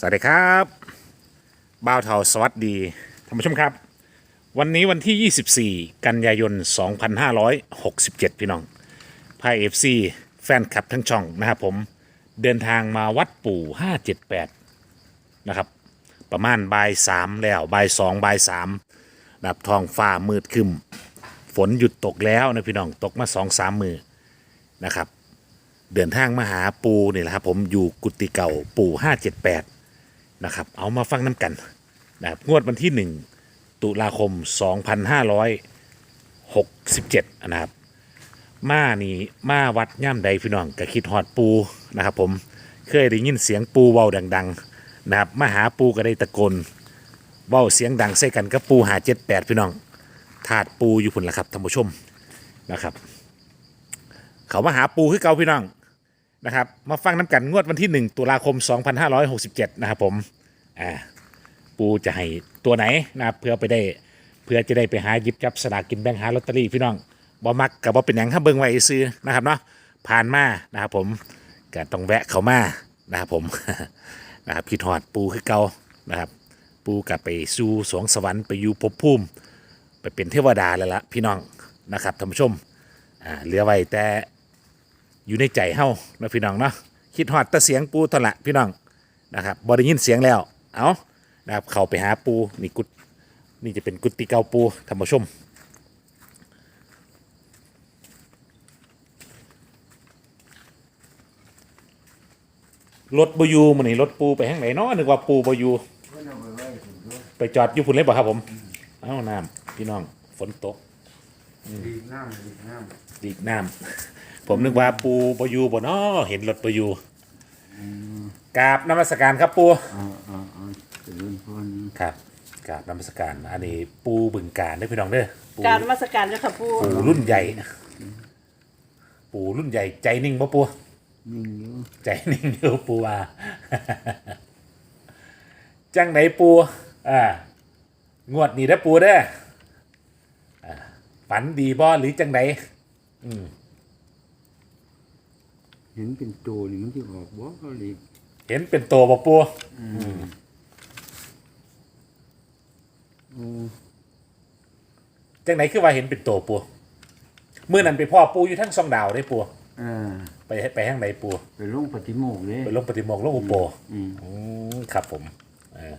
สวัสดีครับบ่าวเทาสวัสดีท่านผู้ชมครับ วันนี้วันที่ 24 กันยายน 2567 พี่น้องพายเอฟซีแฟนคลับทั้งช่องนะครับผมเดินทางมาวัดปู่ 578 นะครับ ประมาณบ่ายสามแล้วบ่ายสองบ่ายสามนะครับทองฟ้ามืดครึมฝนหยุดตกแล้วนะพี่น้องตกมาสองสามมือนะครับ เดินทางมาหาปูนี่แหละครับผมอยู่กุฏิเก่าปูห้าเจ็ดแปด นะครับ เอามาฟังน้ำกันนะครับงวดวันที่หนึ่งตุลาคม 2567 นะครับ มานี่มาวัดย่ำใดพี่น้องก็คิดฮอดปูนะครับ ผมเคยได้ยินเสียงปูเว้าดัง ๆ นะครับมาหาปูก็ได้ตะโกนเว้าเสียงดังใส่กันกับปูหาเจ็ดแปดพี่น้องถาดปูอยู่พุ่นละครับท่านผู้ชมนะครับ เขามาหาปูคือเก่าพี่น้อง นะครับมาฟังน้ำกันงวดวันที่ 1 ตุลาคม 2567 นะครับผมอ่าปูจะให้ตัวไหนนะครับเพื่อไปได้เพื่อจะได้ไปหาหยิบจับสลากกินแบ่งหาลอตเตอรี่พี่น้องบ่มักกับบ่เป็นหยังถ้าเบิ่งไว้ซื้อนะครับเนาะผ่านมานะครับผมก็ต้องแวะเขามานะครับผมนะครับคิดฮอดปูคือเก่านะครับ ปูกลับไปสู่สวงสวรรค์ไปอยู่ภพภูมิ ไปเป็นเทวดาแล้วละพี่น้องนะครับท่านผู้ชมอ่าเหลือไว้แต่ อยู่ในใจเฮานะพี่น้องเนาะคิดฮอดแตะเสียงปูตอนละพี่น้องนะครับบ่ได้ยินเสียงแล้วเอานะครับเข้าไปหาปูนี่กุดนี่จะเป็นกุฏิเก่าปูท่านผู้ชมรถบอยูมันนี่รถปูไปทางไหนเนาะนึกว่าปูบอยูไปจอดอยู่พุ่นเลยบ่ครับผม เอ้าน้ำพี่น้องฝนตกดีน้ำดีน้ดีกน้ำ ผมนึกว่าปูปอยูบ่เนาะเห็นรถปอยูกราบนมัสการครับปูำอ่าอ่าอ่าเจริญพรครับกราบนมัสการอันนี้ปูบึงการได้อพี่น้องเด้อปูการนมาสการเจ้าค่ะผู้ปูรุ่นใหญ่ ปูรุ่นใหญ่ใจนิ่งปะปู นิ่งอยู่ใจนิ่งเดียวปูว่า จังไหนปูอ่างวดนี้ได้อปูเด้ออ่าฝันดีบ่หรือจังไหนอืม เห็นเป็นตัวนี่มันที่ออกบ่เขาเลยเห็นเป็นตัวบ่ปูโอ้จังไหนคือว่าเห็นเป็นตัวปูเมื่อนั้นไปพ่อปูอยู่ทั้งสองดาวได้ปูอ่าไปไปทางไหนปูไปลงปฏิโมกข์เลยไปลงปฏิโมกข์ลงอุโปอืมอืมครับผมเออ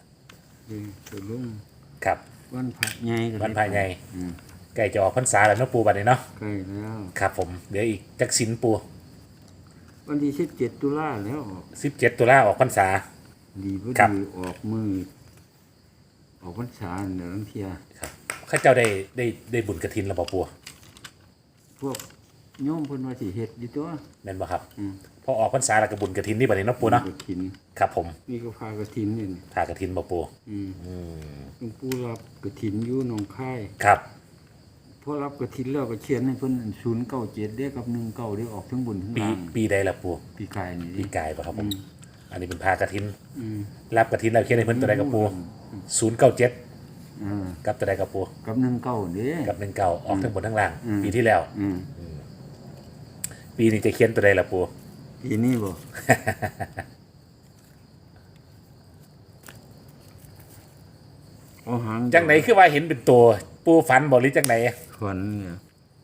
ไปลงครับวันพระใหญ่ก็เลยวันภายในอืมใกล้จะออกพรรษาแล้วเนาะปูบัดนี้เนาะใกล้แล้ว ครับผมเดี๋ยวอีกจักสินปู วันที่สิบเจ็ดตุลาแล้วออกสิบเจ็ดตุลาออกพรรษา ดีพอครับ ดีออกมือออกพรรษาเดี๋ยวลังเทีย ครับข้าเจ้าได้ได้ได้บุญกระถินแล้วบ่ปูพวกโยมเพิ่นว่าสิเฮ็ดอยู่ตัวแม่นบ่ครับ อืมพอออกพรรษาแล้วก็บุญกระถินนี่บัดนี้เนาะปูเนาะกฐินครับผมนี่ก็พากฐินนี่ทากระถินบ่ปูอืมอืมหลวงปู่รับกฐินอยู่หนองคายครับพ อรับกฐินแล้วก็เขียนให้เพิ่นศูนย์เก้าเจ็ดได้กับหนึ่งเก้าได้ออกทั้งบนทั้งปีล่างปีใดละปูปีกายนี่ปีดิกายป่ะครับผมอืม อันนี้เป็นพากระถิน อืมรับกระถินแล้วเขียนให้เพิ่นตัวใดกับปูศูนย์เก้าเจ็ดอ่ากับตัวใดกับปูกับหนึ่งเก้าเด้กับหนึ่งเก่าออกทั้งบนทั้งล่างอืมปีที่แล้ว อืมปีนี้จะเขียนตัวใดละปูปีนี้บ่ เอาหางจังไหนคือว่าเห็นเป็นตัวปูฝันบอกหรือจังไหน ฝันเนี่ย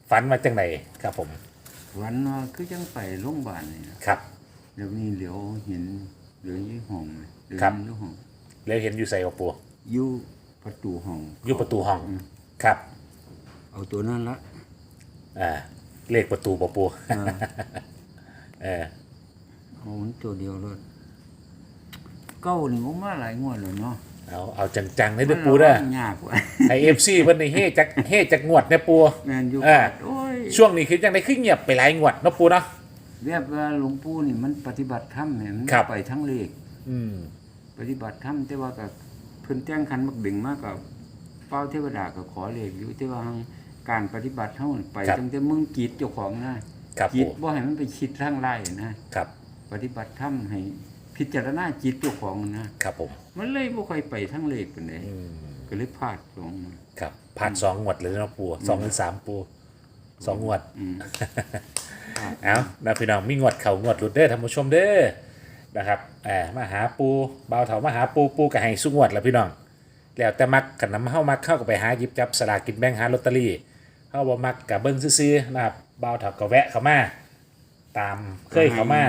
ฝันมาจังไหนครับผม ฝันว่าคือจังไปโรงพยาบาลนี่นะครับ เดี๋ยวนี้เหลียวเห็นเหลียวอยู่ห้องเลยเหลียวครับอยู่ห้องแล้วเห็นอยู่ใส่กับปูอยู่ประตูห้อง อยู่ประตูห้องอืม ครับเอาตัวนั้นละอ่าเลขประตูบ่ปูอ่าเออเอามันตัวเดียวเลยเก้านี่ผมมาหลายงวดแล้วเนาะ เอาเอาจังๆให้ด้วยปูเด้อมันยากกว่าไอเอฟซีเพิ่นนี่เฮจักเฮจักงวดเนี่ยปูแมนอยู่เออโอ้ยช่วงนี้คือจังไดคือเงียบไปหลายงวดเนาะปูเนาะ เรียกว่าหลวงปู่นี่มันปฏิบัติธรรมเนี่ยมันครับ ไปทั้งเลข อืม ปฏิบัติธรรมแต่ว่ากับเพิ่นแจ้งคันบักดึงมากกับเป้าเทวดาก็ขอเลขอยู่แต่ว่าการปฏิบัติเท่านี่ไปตั้งแต่มึงกีดเจ้าของนะครับกีปูดบ่ให้มันไปคิดทางไล่นะครับ ปฏิบัติธรรมให้พิจารณาจิตเจ้าของนะครับผม มันเลยบ่ค่อยไปทั้งเลขปานใดอืมก็เลยพลาดลงมา ครับผ่านสองงวดเลยเนาะปูสองหรือสามปูสองงวดอืม เอานะพี่น้องมีงวดเข่างวดหลุดเด้อท่านผู้ชมเด้อนะครับแอบมาหาปูเบาเถามาหาปูปูกับให้สุงวดแล้วพี่น้อง แล้วแต่มักกันนำเข้ามักเข้ากับไปหาหยิบจับสลากกินแบ่งหาลอตเตอรี่เข้าบ่มักกับเบิ้งซื้อๆนะครับเบาเถาก็แวะเข้ามาตามเคยเข้ามา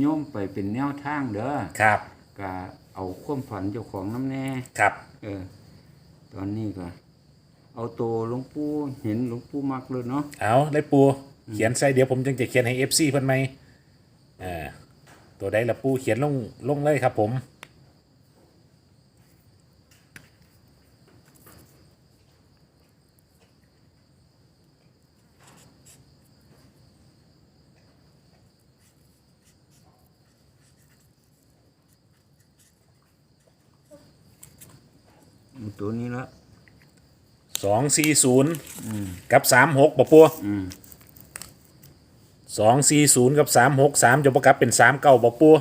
โยมไปเป็นแนวทางเด้อครับ ก็ เอาความฝันเจ้าของน้ำแน่ ครับ เออ ตอนนี้ก็ เอาตัวหลวงปู่เห็นหลวงปู่มักเลยเนาะเอาได้ปู เขียนใส่เดี๋ยวผมจึงจะเขียนให้ FC เพิ่นไหมอ่าตัวใดละปูเขียนลงลงเลยครับผม ตัวนี้ละสองสี่ศูนย์อืมกับสามหกปะปัวอืมสองสี่ศูนย์กับสามหกสามจะประกับเป็นสามเก้าปะปัว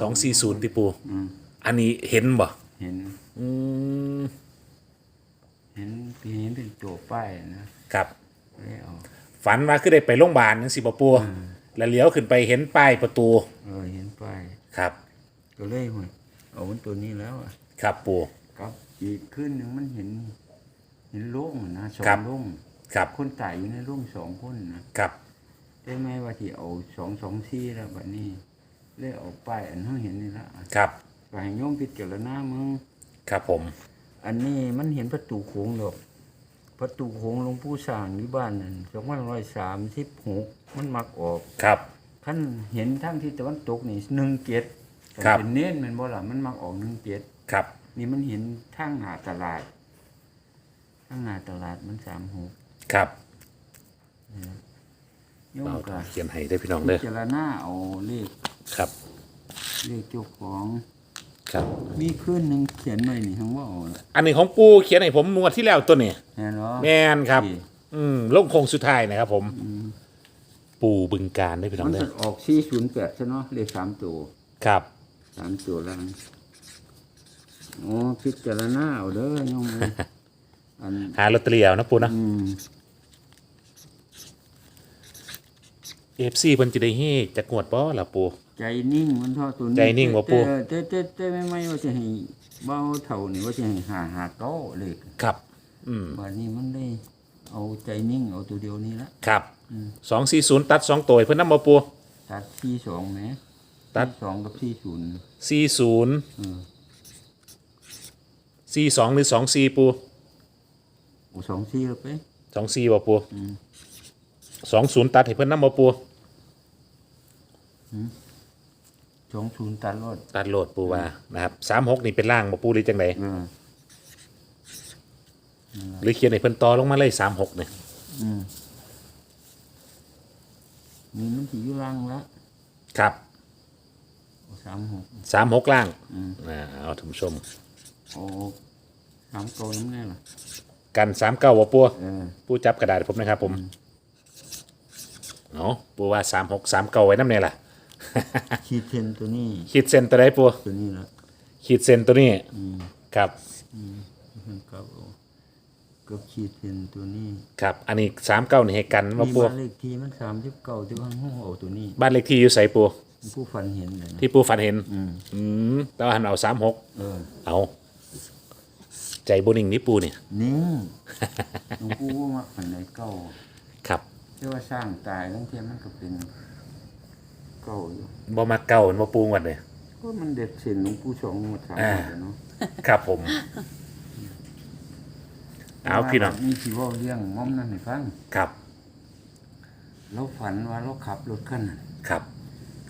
สองสี่ศูนย์ที่ปูอืมอันนี้เห็นบ่เห็นอืมเห็นเห็นเป็นตัวป้ายนะครับเลยเอาฝันว่าคือได้ไปโรงพยาบาลนั่นสิปะปัวแล้วเลี้ยวขึ้นไปเห็นป้ายประตูเออเห็นป้ายครับ ก็เลยหวยเอามันตัวนี้แล้วอะ ครับปูกับ อีกขึ้นหนึ่งมันเห็น เห็นโล่งนะสอครังบ โล่งครับคนตายอยู่ในโล่งสองคนนะครับได้ไหมว่าที่เอาสองสองซี่แล้วบัดนี้เลยเอาป้ายอันเขาเห็นนี่ละครับก็ให้โยมพิจารณามึง ครับผมอันนี้มันเห็นประตูโค้งดอกประตูโค้งหลวงปู่สร้างอยู่บ้านนั่นสองพันร้อยสามสิบหกมันมักออกครับ ท่านเห็นทั้งที่ตะวันตกนี่หนึ่งเจ็ดครับ เป็นเน้นแมันบ่ล่ะมันมักออกหนึ่งเจ็ด ครับนี่มันเห็นทางหน้าตลาดทางหน้าตลาดมันสามหกครับโยมเอาก็เขียนให้ได้พี่น้องพิเด้อจารณาเอาเลขครับ เลขเจ้าของ ครับ มีขึ้นหนึ่งเขียนไว้นี่ทั้งว่าเอาล่ะอันนี้ของปูเขียนให้ผมงวดที่แล้วตัวนี้ แน่เนาะแมนครับ อืมลงโคงสุดท้ายนะครับผม ปูบึงการได้พี่น้อมังนเด้จะอออกสี่ศูนย์แปดใช่เนาะเลขสามตัวครับ สามตัวล่างโอ้ พิจารณาเอาเด้อโยมเอ้ยอันหาลอตเตอรี่เอานะปูนะอืมเอฟซีเพิ่นจะได้เฮจะกวดบ่ล่ะปู ใจนิ่งมันเท่าตัวนี้ใจนิ่งบ่ปู่แต่แต่แต่แต่ไม่ไม่ว่าจะให้เบาเท่านี่ว่าจะให้หาหาเก้าเลขครับ อืมบัดนี้มันได้เอาใจนิ่งเอาตัวเดียวนี้ละ ครับอืม สองสี่ศูนย์ตัดสองตัวให้เพิ่นนำบ่ปู ตัดสี่สองไหมตัดสองกับสี่ศูนย์สี่ศูนย์เออ สี่สองหรือสองสี่ปูโอ้สองสี่แล้วไปสองสี่บ่ปูอืมสองศูนย์ตัดให้เพิ่นนำบ่ปูสองศูนย์ตัดรถตัดโหลดปูว่านะครับสามหกนี่เป็นล่างบ่ปูหรือจังไดเออหรือเขียนให้เพิ่นต่อลงมาเลยสามหกเนี่ยอืมนี่มันสีอยู่ล่างละครับสามหกสามหกล่างอืมอ่าเอาท่านผู้ชมโอ้ สามโตน้ำแน่ล่ะกันสามเก้าบ่ปูเออปูจับกระดาษให้ผมนะครับผมเนาะปูว่าสามหกสามเก้าไว้น้ำเนี่ยล่ะ ขีดเส้นตัวนี้ขีดเส้นตัวใดปูตัวนี้ละขีดเส้นตัวนี้อืมครับ มันกับเอากับขีดเส้นตัวนี้ครับ อันนี้สามเก้านี่ให้กันมามีปูบ้านเลขที่มันสามสิบเก้าที่ว่าห้องเอาตัวนี้บ้านเลขที่อยู่ใสปูผู้ฟันเห็นเลยนะที่ปูฝันเห็น อืมอืมแต่ว่าหันเอาสามหกเออเอา ใจบนิ่งนี่ปูเนี่ยนิ่งหลวงปู่ว่ามักฝันในเก้าครับที่ว่าสร้างตายทั้งเทียมันก็เป็นเก้าอยู่บ่มาเก้าเห็นบ่ปูงวดเลยก็มันเด็ดเส้นหลวงปู่สองหมดสามอ่าหมดแล้วเนาะครับผม เอาพี่น้องมีที่เว่าเลี้ยงง้อมนั่นให้ฟังครับเราฝันว่าเราขับรถคันนั้นครับ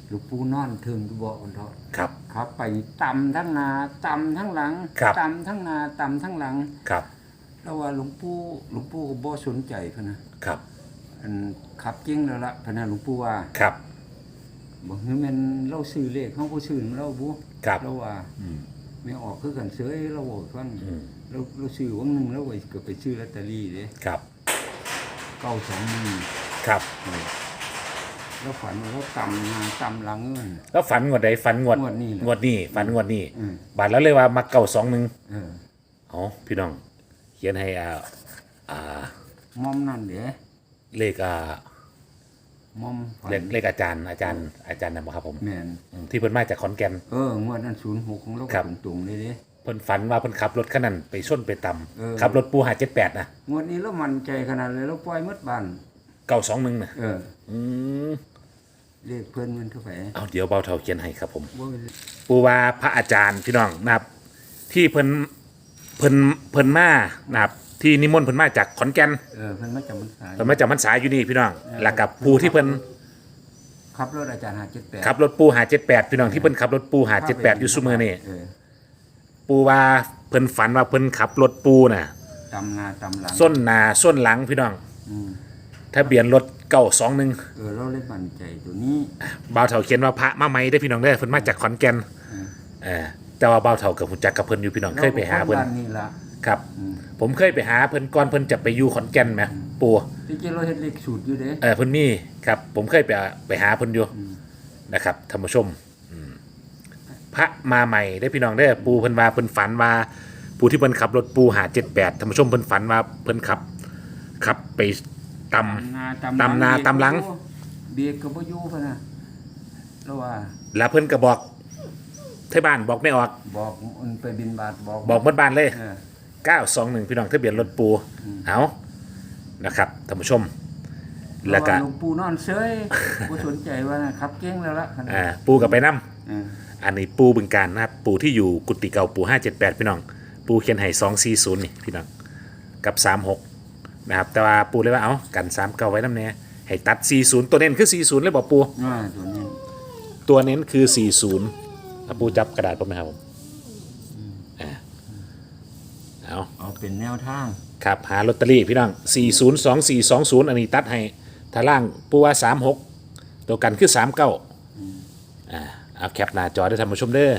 หลวงปู่นอนเทิงก็บอกอันเถอะครับ ขับไปต่ำทั้งหนาต่ำทั้งหลังครับต่ำทั้งหนาต่ำทั้งหลัง ครับ แล้วว่าหลวงปู่หลวงปู่ก็บ่สนใจพะนะครับ อันขับเก่งแล้วละพะนะหลวงปู่ว่าครับ บอกคือแมันเราซื้อเลขเขาบ่ซื้อของเราบุครับ เราว่าอืม ไม่ออกคือกันเสยเราบอกฟังอืม เราเราซื้อวันหนึงเราไปก็ไปซื้อลอตเตอรี่เด้ครับ เก้าสองหนึ่งครับ แล้วฝันว่าเราต่ำหนาต่ำหลังเงิน แล้วฝันงวดใดฝันงวดงวดนี้แหละงวดนี้ฝันงวดนี้อืม บาทแล้วเลยว่ามาเก่าสองหนึ่งเอออ๋อพี่น้อง เขียนให้อ่าอ่ามอมนั่นเด้เลขอ่ามอมฝันเรียกเรียกอาจารย์อาจารย์อาจารย์นำครับผมแม่นอืมที่เพิ่นมาจากขอนแก่น เอองวดนั้น06ของเราครับ ตรงๆเลยเด้ เพิ่นฝันว่าเพิ่นขับรถคันนั้นไปชนไปตเออำขับรถปูหาเจ็ดแปดนะงวดนี้เรามั่นใจขนาดเลยเราปล่อยหมดบ้านเก้าสองหนึ่งนะเออ อืม เรียกเพิ่นมันเท่าไหร่เอาเดี๋ยวเบาเท่าเขียนให้ครับผม บ่ปูว่าพระอาจารย์พี่น้องนะครับที่เพิ่นเพิ่นเพิ่นมานะครับที่นิมนต์เพิ่นมาจากขอนแก่นเออเพิ่นมาจำพรรษาเพิ่นมาจากพรรษาอยู่นี่พี่น้องแล้วกับปูที่เพิ่นขับรถอาจารย์578ขับรถปูหาเจ็ดแปดพี่น้องที่เพิ่นขับรถปูหาเจ็ดแปดอยู่ซุมือนี่เออปูว่าเพิ่นฝันว่าเพิ่นขับรถปูน่ะตำหนาตำหลังส้นหนาส้นหลังพี่น้องอืมทะเบียนรถ เก้าสองหนึ่งเออเราเลยมั่นใจตัวนี้บ่าวเฒ่าเขียนว่าพระมาไหมได้อพี่น้องได้อเพิ่นมาจากขอนแก่นอืมเออแต่ว่าบ่าวเฒ่ากับหุ่นจักกับเพิ่นอยู่พี่น้องเคยไปหาเพิ่นรก็คบ้านนี่ล่ะครับ อืมผมเคยไปหาเพิ่นก่อนเพิ่นจะไปอยู่ขอนแก่นไหมปูที่จริงเราเฮ็ดเลขสูตรอยู่เด้ เออเพิ่นมีครับ ผมเคยไปไปหาเพิ่นอยู่อืม นะครับท่านผู้ชมอืมพระมาใหม่ได้อพี่น้องได้อปูเพิ่นว่าเพิ่นฝันว่าปูที่เพิ่นขับรถปูหาเจ็ดแปดท่านผู้ชมเพิ่นฝันว่าเพิ่นขับขับไป ตำนาตำนาตำหลังเบียกก็บ่อยู่พุ่นน่ะแล้วว่าแล้วเพิ่นก็บอกเทบ้านบอกไม่ออก บอกมันไปบินบาทบอกบอกหมดบ้านเลย เออ 921 พี่น้องทะเบียนรถปู อืม เอานะครับท่านผู้ชม แล้วก็าหลวงปู่นอนเซยบ่สนใจว่าน่ะขับเก่งแล้วล่ะขนาดอ่าปูกับไปน้เออำอันนี้ปูบึงการนะครับปูที่อยู่กุฏิเก่าปู578พี่น้อง ปูเขียนให้240นี่พี่น้อง กับ36 นะครับแต่ว่าปูเลยว่าเอากัน3เก่าไว้น้ำแน่ให้ตัด 40 ตัวเน้นคือ 40 เลยบอกปู อ่าตัวนี้ตัวเน้นคือ 40อะปูจับกระดาษผมไหมครับผมอ่าเอาเอาเป็นแนวทางครับหาลอตเตอรี่พี่น้อง 402420 อันนี้ตัดให้ถ้าล่างปูว่า 36 ตัวกันคือ 39อ่าเอาแคปหน้าจอได้ท่านผู้ชมเด้อ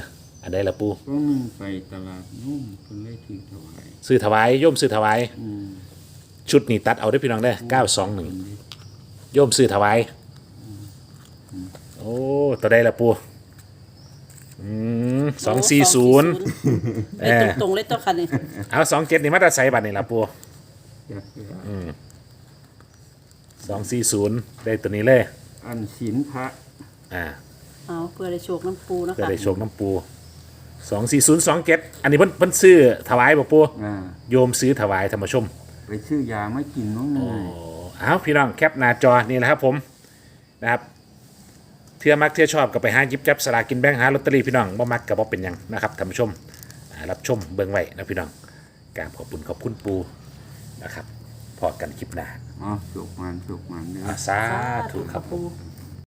อันใดละปูก็มึงไปตลาดนุ่มเพิ่นเลยถือถวายซื้อถวายโยมซื้อถวาย อืม ชุดนี้ตัดเอาได้อพี่น้องเด้อ921โยมซื้อถวาย โอ้ตัวใดละปูอืม240ไอ้ตรงๆเลยต้องคันนี่เอา27นี่มาตราใส่บัตรนี่ละปูอยากจะ240ได้ตัวนี้เลย อันศีลพระ อ่า เอาเพื่อได้โชคน้ำปูนะจะคะได้โชคน้ำปูสองสี่ศูนย์สองเจ็ดอันนี้เพิ่นเพิ่นซื้อถวายบ่ปูอ่าโยมซื้อถวายธรรมชม ไปซื้อยาไม่กินน้องหน่อยโอ้เอาพี่น้องแคปหน้าจอนี่แหละครับผมนะครับเทื่อมักเทื่อชอบก็ไปหาหยิบจับสลากกินแบ่งหาลอตเตอรี่พี่น้องบ่มักก็บ่เป็นหยังนะครับท่านผู้ชมอ่ารับชมเบิ่งไว้นะพี่น้องกราบขอบคุณขอบคุณปูนะครับพอกันคลิปหน้า อ๋อสุกมันสุกมันเด้อ อ่าสาธุครับปู